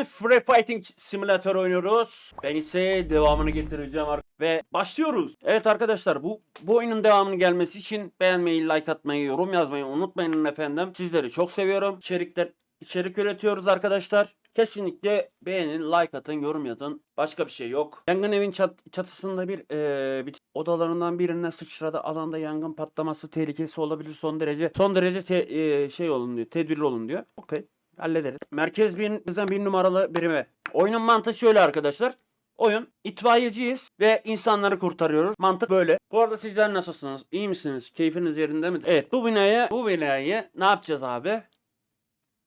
Bugün Free Fighting Simulator oynuyoruz. Ben ise devamını getireceğim ve başlıyoruz. Evet arkadaşlar bu bu oyunun devamını gelmesi için beğenmeyi, like atmayı, yorum yazmayı unutmayın efendim. Sizleri çok seviyorum. İçerikler içerik üretiyoruz arkadaşlar. Kesinlikle beğenin, like atın, yorum yazın. Başka bir şey yok. Yangın evin çat- çatısında bir, eee, bir odalarından birine sıçradı. Alanda yangın patlaması tehlikesi olabilir son derece. Son derece te- eee, şey olun diyor. Tedbirli olun diyor. Okey. Hallederiz. Merkez bir, bizden bir numaralı birime. Oyunun mantığı şöyle arkadaşlar. Oyun itfaiyeciyiz ve insanları kurtarıyoruz. Mantık böyle. Bu arada sizler nasılsınız? İyi misiniz? Keyfiniz yerinde mi? Evet bu binayı bu binayı ne yapacağız abi?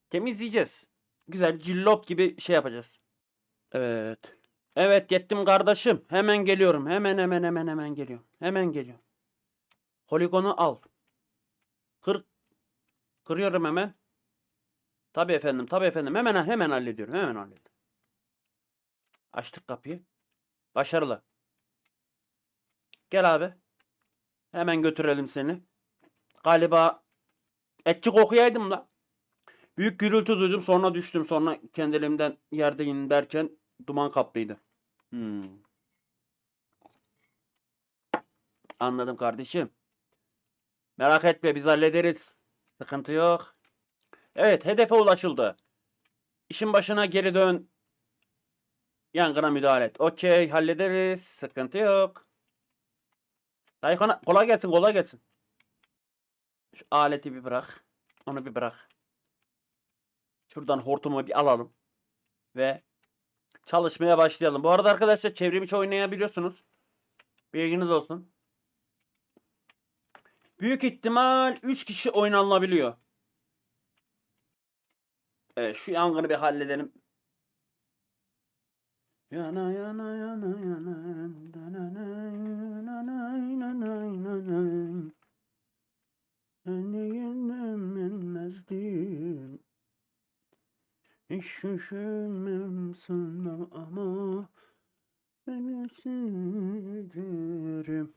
Temizleyeceğiz. Güzel bir cillop gibi şey yapacağız. Evet. Evet gittim kardeşim. Hemen geliyorum. Hemen hemen hemen hemen geliyorum. Hemen geliyorum. Poligonu al. Kır. Kırıyorum hemen. Tabii efendim, tabii efendim. Hemen hemen hallediyorum. Hemen hallediyorum. Açtık kapıyı. Başarılı. Gel abi. Hemen götürelim seni. Galiba etçi kokuyaydım la. Büyük gürültü duydum. Sonra düştüm. Sonra kendi elimden yerde in derken duman kaplıydı. Hmm. Anladım kardeşim. Merak etme biz hallederiz. Sıkıntı yok. Evet hedefe ulaşıldı. İşin başına geri dön. Yangına müdahale et. Okey hallederiz. Sıkıntı yok. Dayı kana- kolay gelsin kolay gelsin. Şu aleti bir bırak. Onu bir bırak. Şuradan hortumu bir alalım. Ve çalışmaya başlayalım. Bu arada arkadaşlar çevrimiçi oynayabiliyorsunuz. Bilginiz olsun. Büyük ihtimal 3 kişi oynanabiliyor. Evet şu yangını bir halledelim. Yana yana yana yana yenmem bilmezdim. Hiç düşünmem sana ama ben sinirim.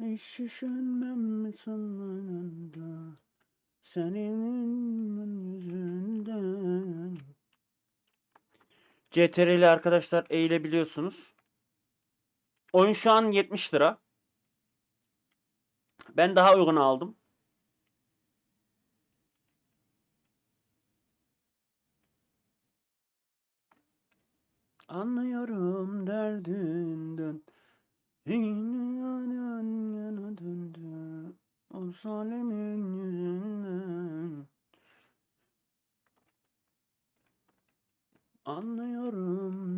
Hiç düşünmem sana. Senin yüzünden. CTRL ile arkadaşlar eğilebiliyorsunuz. Oyun şu an 70 lira. Ben daha uygun aldım. Anlıyorum derdinden. Yine yan yana döndü. O zalimin yüzünden. Anlıyorum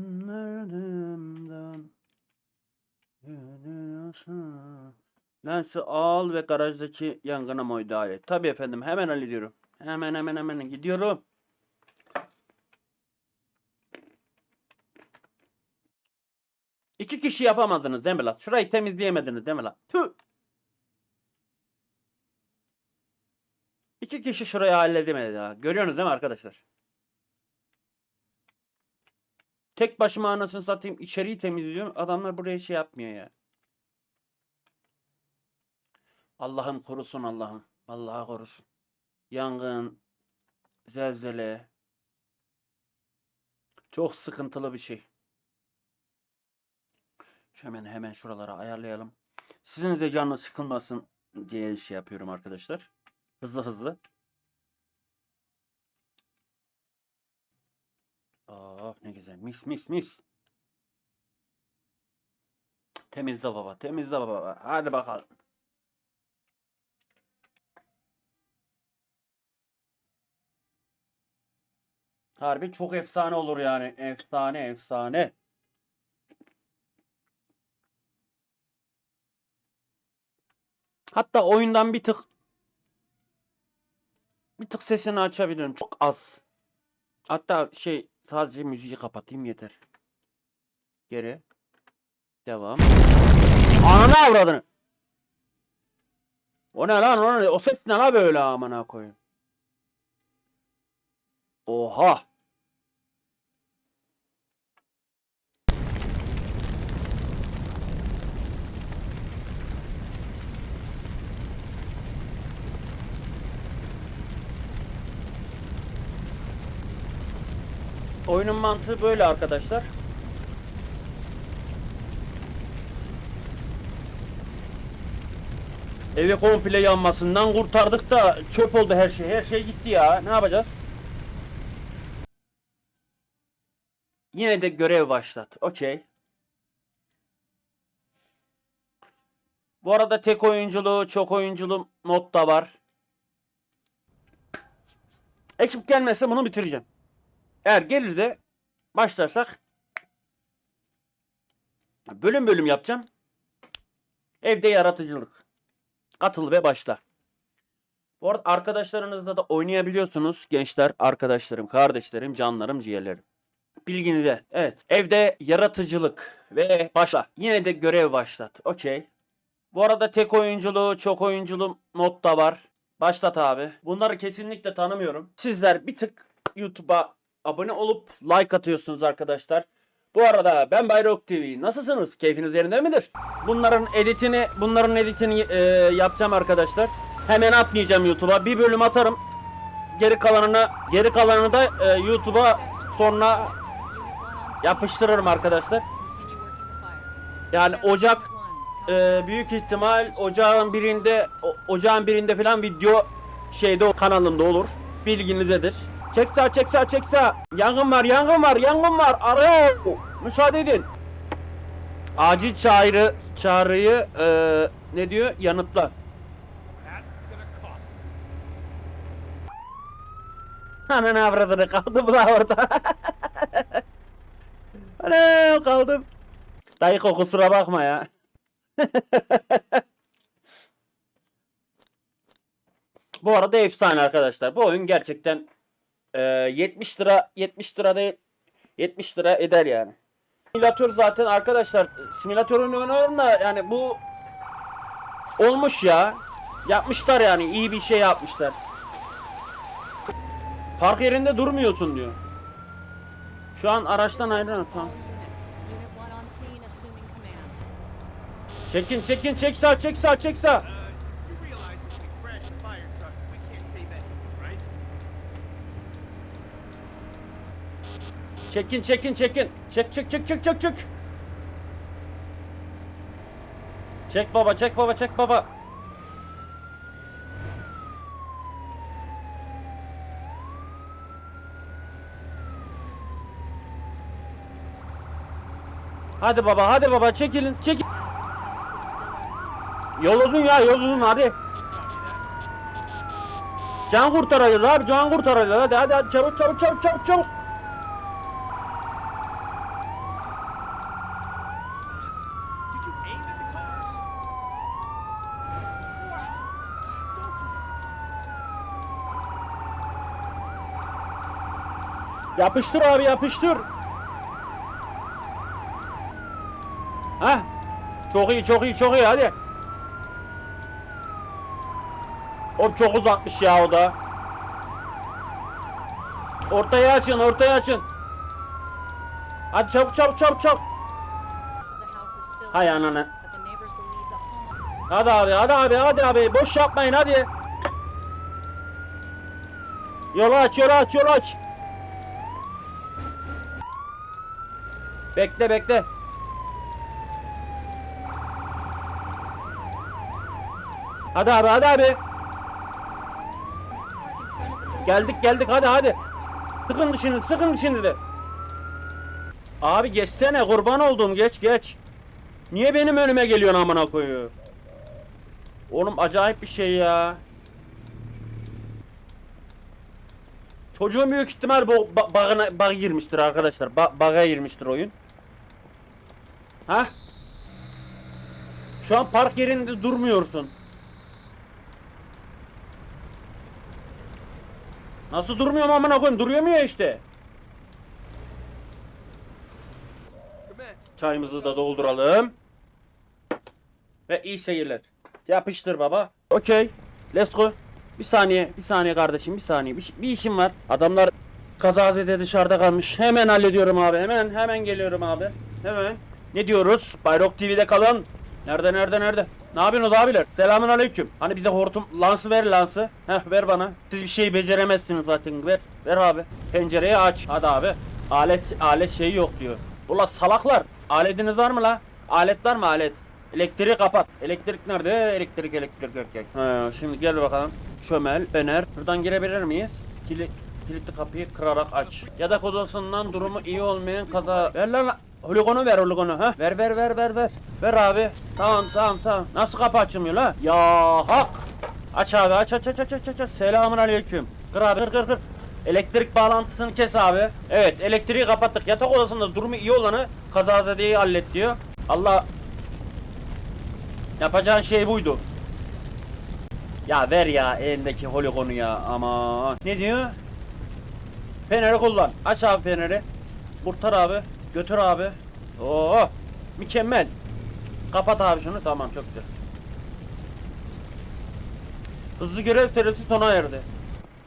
yasa. Lensi al ve garajdaki yangına müdahale et. Tabii efendim hemen hallediyorum. Hemen hemen hemen gidiyorum. İki kişi yapamadınız değil mi lan? Şurayı temizleyemediniz değil mi lan? Tüh. İki kişi şurayı halledemedi ha. Görüyorsunuz değil mi arkadaşlar? Tek başıma anasını satayım içeriği temizliyorum. Adamlar buraya şey yapmıyor ya. Allah'ım korusun Allah'ım. Allah'a korusun. Yangın, zelzele. Çok sıkıntılı bir şey. Hemen hemen şuralara ayarlayalım. Sizin de canınız sıkılmasın diye şey yapıyorum arkadaşlar. Hızlı hızlı. Oh ne güzel. Mis mis mis. Temizle baba. Temizle baba. Hadi bakalım. Harbi çok efsane olur yani. Efsane efsane. Hatta oyundan bir tık bir tık sesini açabilirim. Çok az. Hatta şey sadece müziği kapatayım yeter. Geri. Devam. Ananı avradını. O ne lan o ne? O ses ne la böyle amına koyayım. Oha. Oyunun mantığı böyle arkadaşlar. Evi komple yanmasından kurtardık da çöp oldu her şey. Her şey gitti ya. Ne yapacağız? Yine de görev başlat. Okey. Bu arada tek oyunculu, çok oyunculu mod da var. Ekip gelmezse bunu bitireceğim. Eğer gelir de başlarsak bölüm bölüm yapacağım. Evde yaratıcılık. Katıl ve başla. Bu arada arkadaşlarınızla da oynayabiliyorsunuz gençler, arkadaşlarım, kardeşlerim, canlarım, ciğerlerim. Bilginize. Evet. Evde yaratıcılık ve başla. Yine de görev başlat. Okey. Bu arada tek oyunculu, çok oyunculu mod da var. Başlat abi. Bunları kesinlikle tanımıyorum. Sizler bir tık YouTube'a abone olup like atıyorsunuz arkadaşlar. Bu arada ben Bayrok TV. Nasılsınız? Keyfiniz yerinde midir? Bunların editini, bunların editini e, yapacağım arkadaşlar. Hemen atmayacağım YouTube'a. Bir bölüm atarım. Geri kalanını, geri kalanını da e, YouTube'a sonra yapıştırırım arkadaşlar. Yani Ocak e, büyük ihtimal ocağın birinde o- ocağın birinde falan video şeyde kanalımda olur. Bilginizedir. Çek sağ çek sağ çek sağ. Yangın var yangın var yangın var. Arıyor. Müsaade edin. Acil çağrı çağrıyı e, ne diyor? Yanıtla. That's gonna cost us. Anan avradını kaldım la orada. Ana kaldım. Dayıko kusura bakma ya. Bu arada efsane arkadaşlar. Bu oyun gerçekten e, 70 lira 70 lira değil 70 lira eder yani. Simülatör zaten arkadaşlar simülatör oynuyorum da yani bu olmuş ya. Yapmışlar yani iyi bir şey yapmışlar. Park yerinde durmuyorsun diyor. Şu an araçtan ayrılın tamam. Çekin çekin çek sağ çek sağ çek sağ. Çekin çekin çekin. Çek çek çek çek çek çek. Çek baba çek baba çek baba. Hadi baba hadi baba çekilin çekil. Yol uzun ya yol uzun hadi. Can kurtaracağız abi can kurtaracağız hadi hadi hadi çabuk çabuk çabuk çabuk çabuk. Yapıştır abi yapıştır. Ha? Çok iyi çok iyi çok iyi hadi. Hop çok uzakmış ya o da. Ortaya açın ortaya açın. Hadi çabuk çabuk çabuk çabuk. Hay ananı. Hadi abi hadi abi hadi abi boş yapmayın hadi. Yolu aç yolu aç yolu aç. Bekle bekle. Hadi abi hadi abi. Geldik geldik hadi hadi. Sıkın dışını sıkın dışını de. Abi geçsene kurban oldum geç geç. Niye benim önüme geliyorsun amına koyuyor? Oğlum acayip bir şey ya. Çocuğun büyük ihtimal bu ba- bug girmiştir arkadaşlar. Ba bug'a girmiştir oyun. Ha? Şu an park yerinde durmuyorsun. Nasıl durmuyorum amına koyayım? Duruyor mu ya işte? Çayımızı da dolduralım. Ve iyi seyirler. Yapıştır baba. Okey. Let's go. Bir saniye, bir saniye kardeşim, bir saniye. Bir, bir işim var. Adamlar kazazede dışarıda kalmış. Hemen hallediyorum abi. Hemen, hemen geliyorum abi. Hemen. Ne diyoruz? Bayrok TV'de kalın. Nerede, nerede, nerede? Ne yapıyorsunuz abiler? Selamun aleyküm. Hani bize hortum, lansı ver lansı. Heh ver bana. Siz bir şey beceremezsiniz zaten. Ver, ver abi. Pencereyi aç. Hadi abi. Alet alet şeyi yok diyor. Ula salaklar. Aletiniz var mı la? Alet var mı alet? Elektriği kapat. Elektrik nerede? Elektrik elektrik erkek. Ha, şimdi gel bakalım. Çömel, fener. Buradan girebilir miyiz? Kilit, kilitli kapıyı kırarak aç. Yatak odasından durumu iyi olmayan kaza. Ver lan lan. Poligonu ver poligonu ha. Ver ver ver ver ver. Ver abi. Tamam tamam tamam. Nasıl kapı açılmıyor la? Ya hak. Aç abi aç aç aç aç aç aç. Selamun aleyküm. Kır abi kır kır kır. Elektrik bağlantısını kes abi. Evet elektriği kapattık. Yatak odasında durumu iyi olanı kazazedeyi hallet diyor. Allah Yapacağın şey buydu. Ya ver ya elindeki holigonu ya ama ne diyor? Feneri kullan. Aç abi feneri. Kurtar abi. Götür abi. Oo mükemmel. Kapat abi şunu. Tamam çok güzel. Hızlı görev süresi sona erdi.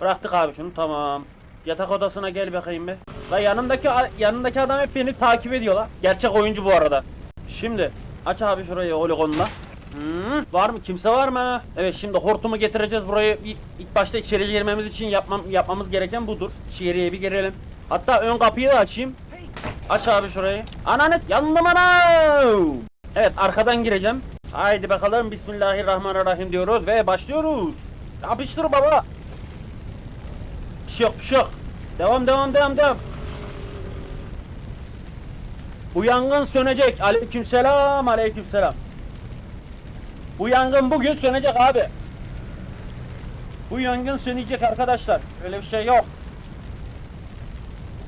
Bıraktık abi şunu tamam. Yatak odasına gel bakayım be. La yanındaki yanındaki adam hep beni takip ediyor la. Gerçek oyuncu bu arada. Şimdi aç abi şurayı holigonla. Hmm, var mı? Kimse var mı? Evet şimdi hortumu getireceğiz burayı. İlk, başta içeri girmemiz için yapmam, yapmamız gereken budur. İçeriye bir girelim. Hatta ön kapıyı da açayım. Aç abi şurayı. Ananı yandım ana. Evet arkadan gireceğim. Haydi bakalım Bismillahirrahmanirrahim diyoruz ve başlıyoruz. Yapıştır baba. Bir şey yok bir şey yok. Devam devam devam devam. Bu yangın sönecek. Aleykümselam aleykümselam. Bu yangın bugün sönecek abi. Bu yangın sönecek arkadaşlar. Öyle bir şey yok.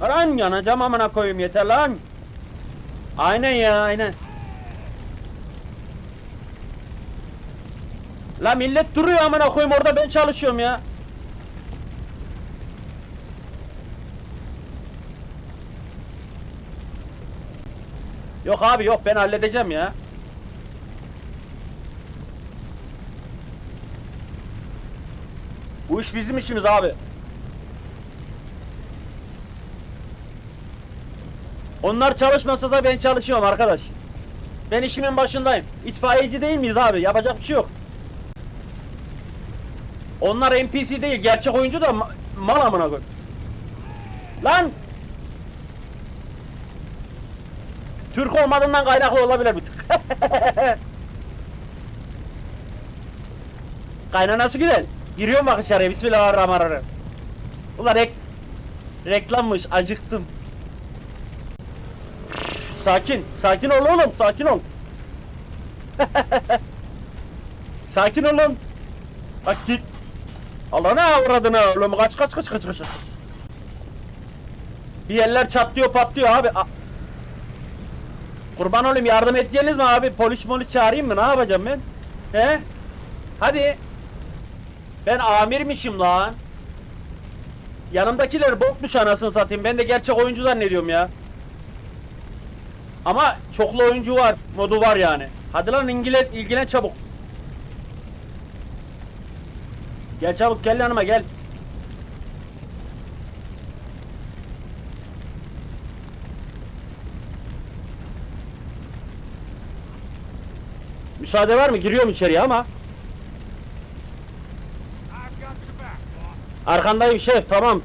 Lan yanacağım amına koyayım yeter lan. Aynen ya aynen. La millet duruyor amına koyayım orada ben çalışıyorum ya. Yok abi yok ben halledeceğim ya. Bu iş bizim işimiz abi. Onlar çalışmasa da ben çalışıyorum arkadaş. Ben işimin başındayım. İtfaiyeci değil miyiz abi? Yapacak bir şey yok. Onlar NPC değil, gerçek oyuncu da ma- mal amına koy. Lan! Türk olmadığından kaynaklı olabilir bir tık. Kaynanası güzel. Giriyorum bak içeriye. Bismillahirrahmanirrahim. Ulan rek reklammış. Acıktım. Sakin. Sakin ol oğlum. Sakin ol. sakin olun. Bak git. Allah ne avradını oğlum. Kaç kaç kaç kaç kaç. Bir yerler çatlıyor patlıyor abi. A- Kurban olayım yardım edeceğiniz mi abi? Polis molis çağırayım mı? Ne yapacağım ben? He? Hadi. Ben amirmişim lan. Yanımdakiler bokmuş anasını satayım. Ben de gerçek oyuncu zannediyorum ya. Ama çoklu oyuncu var. Modu var yani. Hadi lan ilgilen, ilgilen çabuk. Gel çabuk gel yanıma gel. Müsaade var mı? Giriyorum içeriye ama. Arkandayım şef tamam.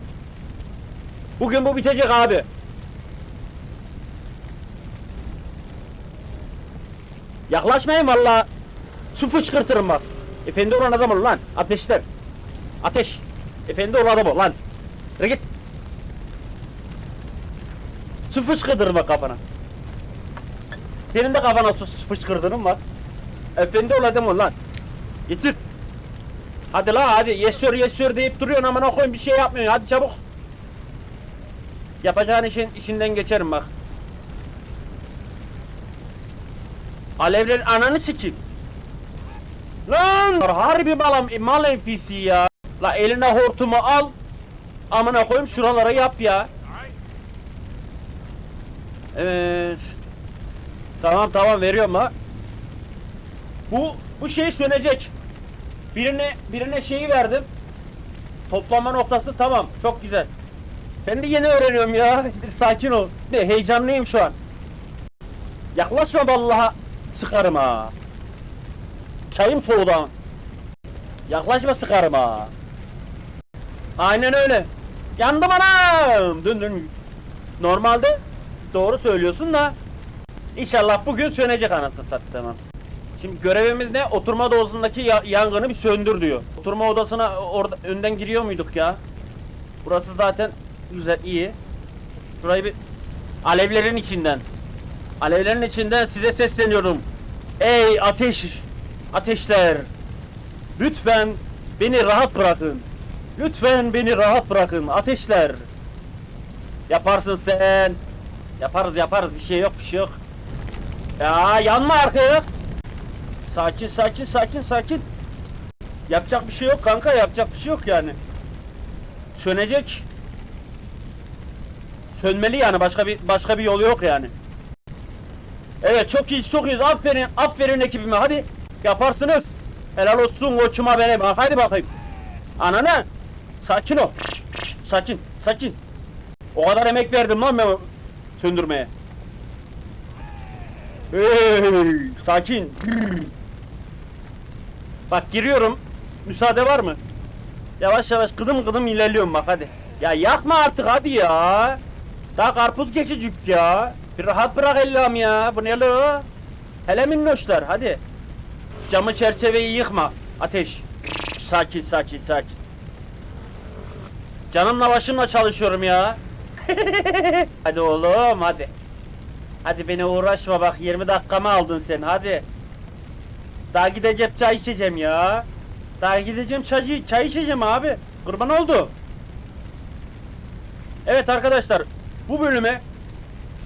Bugün bu bitecek abi. Yaklaşmayın valla. Su fışkırtırım bak. Efendi olan adam ol lan. Ateşler. Ateş. Efendi olan adam ol lan. Yürü git. Su fışkırtırım bak kafana. Senin de kafana su fışkırdığın var. Efendi ol adam ol lan. Getir. Hadi la hadi yes sir yes sir deyip duruyorsun amına koyayım bir şey yapmıyorsun hadi çabuk. Yapacağın işin işinden geçerim bak. Alevlerin ananı sikeyim. Lan harbi malam mal NPC ya. La eline hortumu al. Amına koyayım şuralara yap ya. Evet. Tamam tamam veriyorum ha. Bu bu şey sönecek. Birine birine şeyi verdim. Toplama noktası tamam. Çok güzel. Ben de yeni öğreniyorum ya. Sakin ol. Ne heyecanlıyım şu an. Yaklaşma vallahi sıkarım ha. Çayım soğudu ha. Yaklaşma sıkarım ha. Aynen öyle. Yandım anam. Dön dön. Normalde doğru söylüyorsun da inşallah bugün sönecek anasını satayım. Şimdi görevimiz ne? Oturma odasındaki ya- yangını bir söndür diyor. Oturma odasına orada önden giriyor muyduk ya? Burası zaten güzel, iyi. Şurayı bir alevlerin içinden. Alevlerin içinden size sesleniyorum. Ey ateş! Ateşler! Lütfen beni rahat bırakın. Lütfen beni rahat bırakın ateşler. Yaparsın sen. Yaparız yaparız bir şey yok bir şey yok. Ya yanma arkaya. Sakin sakin sakin sakin. Yapacak bir şey yok kanka yapacak bir şey yok yani. Sönecek. Sönmeli yani başka bir başka bir yol yok yani. Evet çok iyi çok iyi aferin aferin ekibime hadi yaparsınız. Helal olsun koçuma benim ha, hadi bakayım. Anana sakin ol. Sakin sakin. O kadar emek verdim lan ben söndürmeye. Hey, sakin. Bak giriyorum. Müsaade var mı? Yavaş yavaş kıdım kıdım ilerliyorum bak hadi. Ya yakma artık hadi ya. Daha karpuz geçecek ya. Bir rahat bırak Allah'ım ya. Bu ne lo? Hele minnoşlar hadi. Camı çerçeveyi yıkma. Ateş. Sakin sakin sakin. Canımla başımla çalışıyorum ya. hadi oğlum hadi. Hadi beni uğraşma bak 20 dakikamı aldın sen hadi. Daha gideceğim çay içeceğim ya. Daha gideceğim çay, çay içeceğim abi. Kurban oldu. Evet arkadaşlar bu bölüme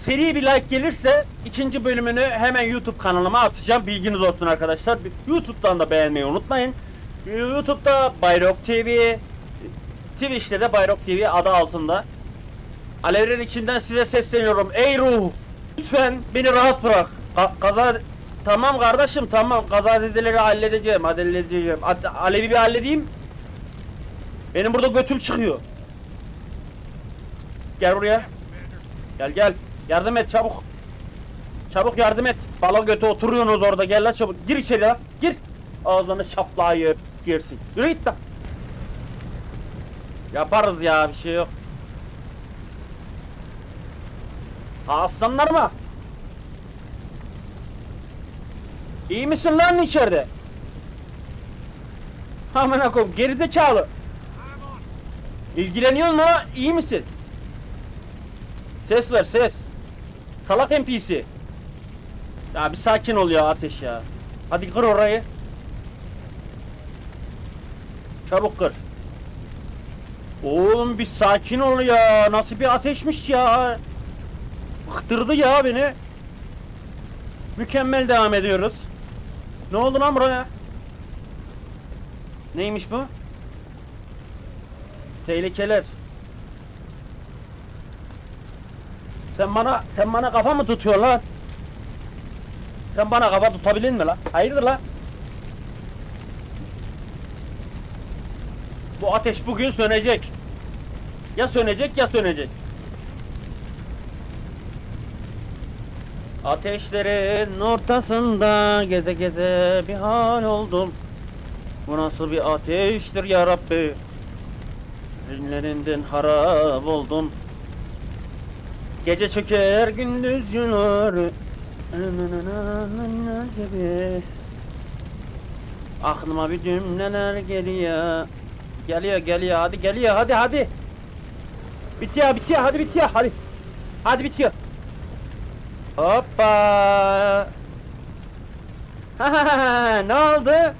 seri bir like gelirse ikinci bölümünü hemen YouTube kanalıma atacağım. Bilginiz olsun arkadaşlar. YouTube'dan da beğenmeyi unutmayın. YouTube'da Bayrok TV, Twitch'te de Bayrok TV adı altında. Alevlerin içinden size sesleniyorum. Ey ruh! Lütfen beni rahat bırak. Ka- kaza... Tamam kardeşim tamam. Kazazedeleri halledeceğim. Halledeceğim. Alev'i bir halledeyim. Benim burada götüm çıkıyor. Gel buraya. Gel gel. Yardım et çabuk. Çabuk yardım et. Bala götü oturuyorsunuz orada. Gel lan çabuk. Gir içeri lan. Gir. Ağzını şaplayıp girsin. Yürü git lan. Yaparız ya bir şey yok. Aslanlar mı? İyi misin lan içeride? Amına koyayım gerizekalı. İlgileniyor mu? İyi misin? Ses ver ses. Salak NPC. Ya bir sakin ol ya ateş ya. Hadi kır orayı. Çabuk kır. Oğlum bir sakin ol ya. Nasıl bir ateşmiş ya. Bıktırdı ya beni. Mükemmel devam ediyoruz. Ne oldu lan buraya? Neymiş bu? Tehlikeler. Sen bana sen bana kafa mı tutuyorsun lan? Sen bana kafa tutabilin mi lan? Hayırdır lan? Bu ateş bugün sönecek. Ya sönecek ya sönecek. Ateşlerin ortasında geze geze bir hal oldum. Bu nasıl bir ateştir ya Rabbi? Rinlerinden harap oldum. Gece çöker gündüz yunar gibi Aklıma bir cümleler geliyor. Geliyor geliyor. Hadi geliyor. Hadi hadi. Bitiyor bitiyor. Hadi bitiyor. Hadi. Hadi bitiyor. Hoppa. Ne oldu?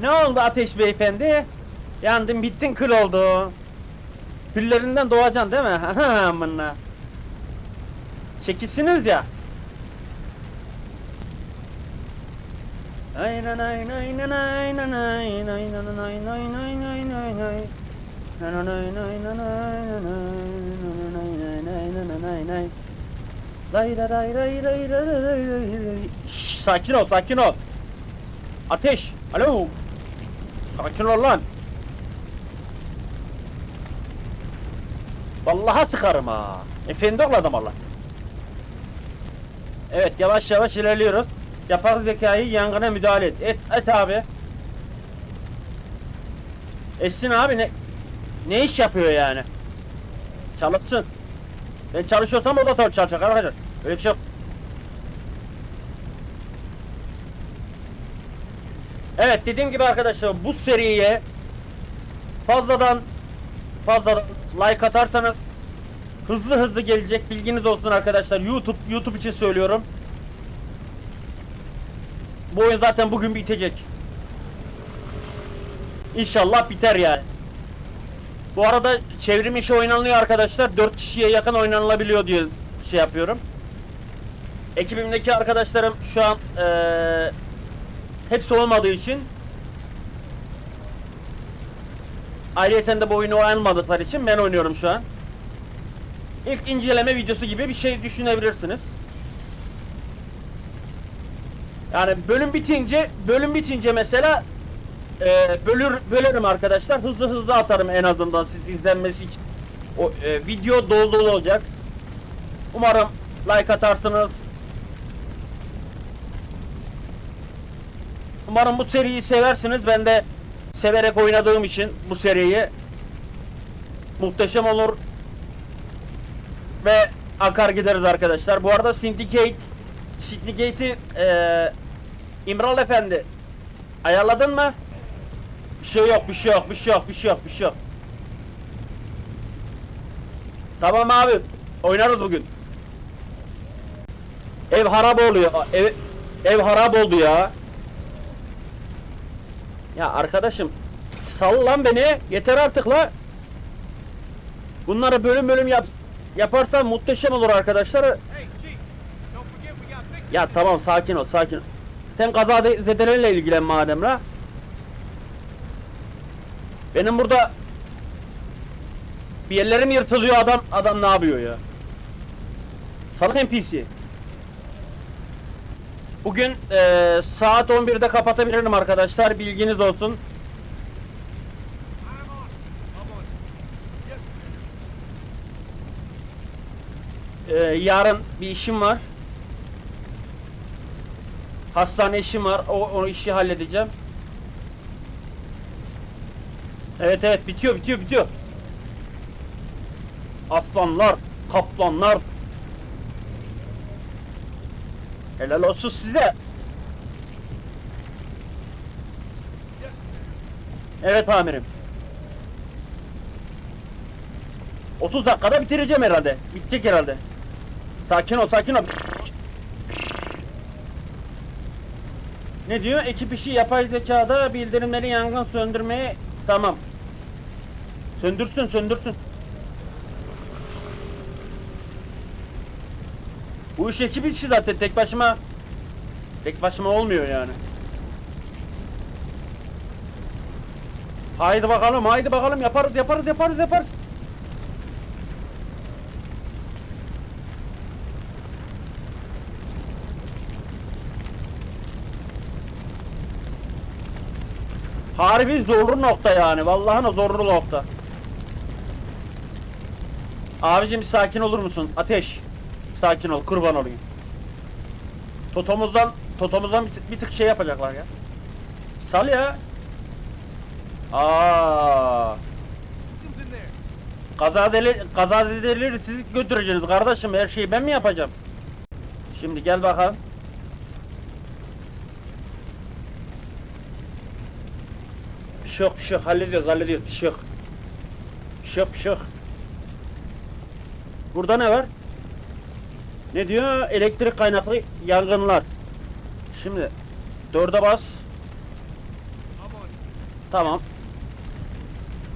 Ne oldu Ateş Beyefendi? Yandın bittin kül oldu. Küllerinden doğacaksın değil mi? Amına. Çekilsiniz ya. Ay na nay nay na nay na nay nay na na nay nay nay nay nay nay. Na na nay nay na nay na nay na na nay nay nay na na nay nay. Lay la lay lay lay lay lay lay lay lay. Şşş, sakin ol sakin ol. Ateş. Alo. Sakin ol lan. Vallahi sıkarım ha. Efendi ol adam Allah. Evet yavaş yavaş ilerliyoruz. Yapay zekayı yangına müdahale et. Et, et abi. Etsin abi ne ne iş yapıyor yani? Çalışsın. Ben çalışıyorsam o da çalışacak arkadaşlar. Öyle bir şey yok. Evet dediğim gibi arkadaşlar bu seriye fazladan fazladan like atarsanız hızlı hızlı gelecek bilginiz olsun arkadaşlar. YouTube YouTube için söylüyorum. Bu oyun zaten bugün bitecek. İnşallah biter yani. Bu arada çevrim işi oynanıyor arkadaşlar. 4 kişiye yakın oynanılabiliyor diye şey yapıyorum. Ekibimdeki arkadaşlarım şu an eee hepsi olmadığı için Ayrıyeten de bu oyunu oynamadıkları için ben oynuyorum şu an. İlk inceleme videosu gibi bir şey düşünebilirsiniz. Yani bölüm bitince, bölüm bitince mesela e, bölür bölerim arkadaşlar. Hızlı hızlı atarım en azından siz izlenmesi için. O e, video dolu dolu olacak. Umarım like atarsınız. Umarım bu seriyi seversiniz. Ben de severek oynadığım için bu seriyi muhteşem olur ve akar gideriz arkadaşlar. Bu arada Syndicate Syndicate'i eee İmral Efendi ayarladın mı? Bir şey yok, bir şey yok, bir şey yok, bir şey yok, bir şey yok. Tamam abi, oynarız bugün. Ev harap oluyor. Ev, ev harap oldu ya. Ya arkadaşım sal lan beni. Yeter artık la. Bunları bölüm bölüm yap yaparsan muhteşem olur arkadaşlar. Ya tamam sakin ol sakin ol. Sen kaza de- zedelerle ilgilen madem la. Benim burada bir yerlerim yırtılıyor adam adam ne yapıyor ya? Salak NPC. Bugün eee, saat 11'de kapatabilirim arkadaşlar bilginiz olsun. Eee, yarın bir işim var. Hastane işim var. O, o işi halledeceğim. Evet evet bitiyor bitiyor bitiyor. Aslanlar, kaplanlar. Helal olsun size. Evet amirim. 30 dakikada bitireceğim herhalde. Bitecek herhalde. Sakin ol, sakin ol. Ne diyor? Ekip işi yapay zekada bildirimleri yangın söndürmeye tamam. Söndürsün, söndürsün. Bu iş ekip işi zaten tek başıma tek başıma olmuyor yani. Haydi bakalım, haydi bakalım yaparız, yaparız, yaparız, yaparız. Harbi zorlu nokta yani. Vallahi zorlu nokta. Abicim sakin olur musun? Ateş. Sakin ol. Kurban olayım. Totomuzdan Totomuzdan bir, tık- bir tık şey yapacaklar ya. Sal ya. Aa. there. Kazadeleri, kazadeleri siz götüreceksiniz kardeşim. Her şeyi ben mi yapacağım? Şimdi gel bakalım. Bir şey. Hallediyoruz, hallediyoruz. Bir şey yok. Bir. Burada ne var? Ne diyor? Elektrik kaynaklı yangınlar. Şimdi dörde bas. Tamam.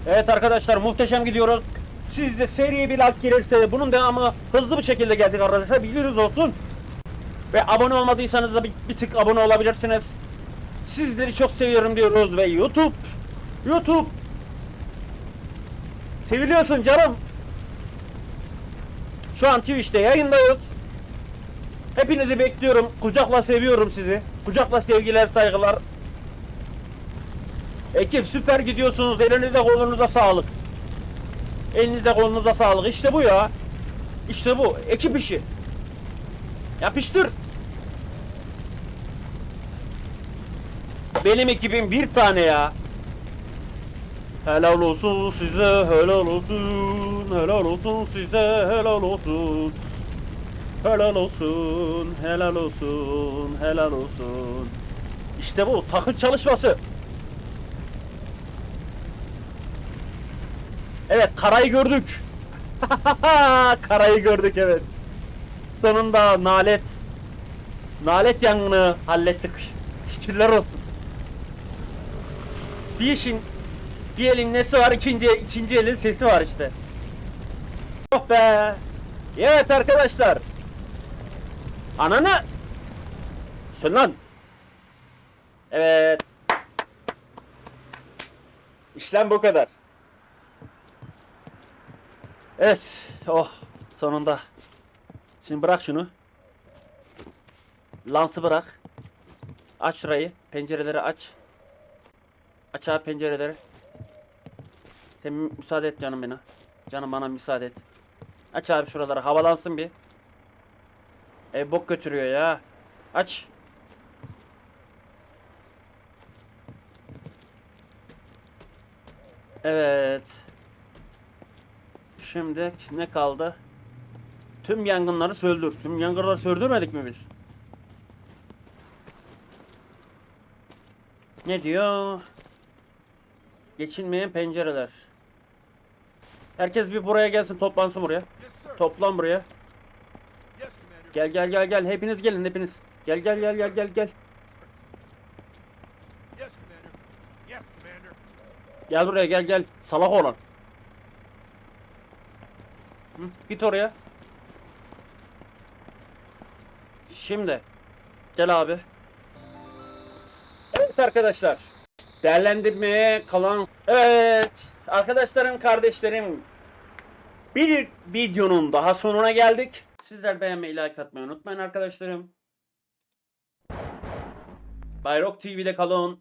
Evet arkadaşlar muhteşem gidiyoruz. Siz de seriye bir like gelirse bunun devamı hızlı bir şekilde geldik arkadaşlar. Bilginiz olsun. Ve abone olmadıysanız da bir, bir tık abone olabilirsiniz. Sizleri çok seviyorum diyoruz ve YouTube YouTube Seviliyorsun canım. Şu an Twitch'te yayındayız. Hepinizi bekliyorum. Kucakla seviyorum sizi. Kucakla sevgiler, saygılar. Ekip süper gidiyorsunuz. Elinize kolunuza sağlık. Elinize kolunuza sağlık. İşte bu ya. İşte bu. Ekip işi. Yapıştır. Benim ekibim bir tane ya. Helal olsun size, helal olsun, helal olsun size, helal olsun. Helal olsun, helal olsun, helal olsun. İşte bu takım çalışması. Evet, karayı gördük. karayı gördük evet. Sonunda nalet nalet yangını hallettik. Şükürler olsun. Bir işin bir elin nesi var ikinci ikinci elin sesi var işte. Oh be. Evet arkadaşlar. Ananı. Sön lan. Evet. İşlem bu kadar. Evet. Oh sonunda. Şimdi bırak şunu. Lansı bırak. Aç şurayı. Pencereleri aç. Aç abi pencereleri. Sen mü- müsaade et canım bana. Canım bana müsaade et. Aç abi şuraları havalansın bir. Ev bok götürüyor ya. Aç. Evet. Şimdi ne kaldı? Tüm yangınları söndür. Tüm yangınları söndürmedik mi biz? Ne diyor? Geçilmeyen pencereler. Herkes bir buraya gelsin toplansın buraya. Toplan buraya. Gel gel gel gel hepiniz gelin hepiniz. Gel gel gel gel gel gel. Gel buraya gel gel. Salak olan. Hı, git oraya. Şimdi. Gel abi. Evet arkadaşlar. Değerlendirmeye kalan... Evet. Arkadaşlarım, kardeşlerim. Bir videonun daha sonuna geldik. Sizler beğenmeyi, like atmayı unutmayın arkadaşlarım. Bayrok TV'de kalın.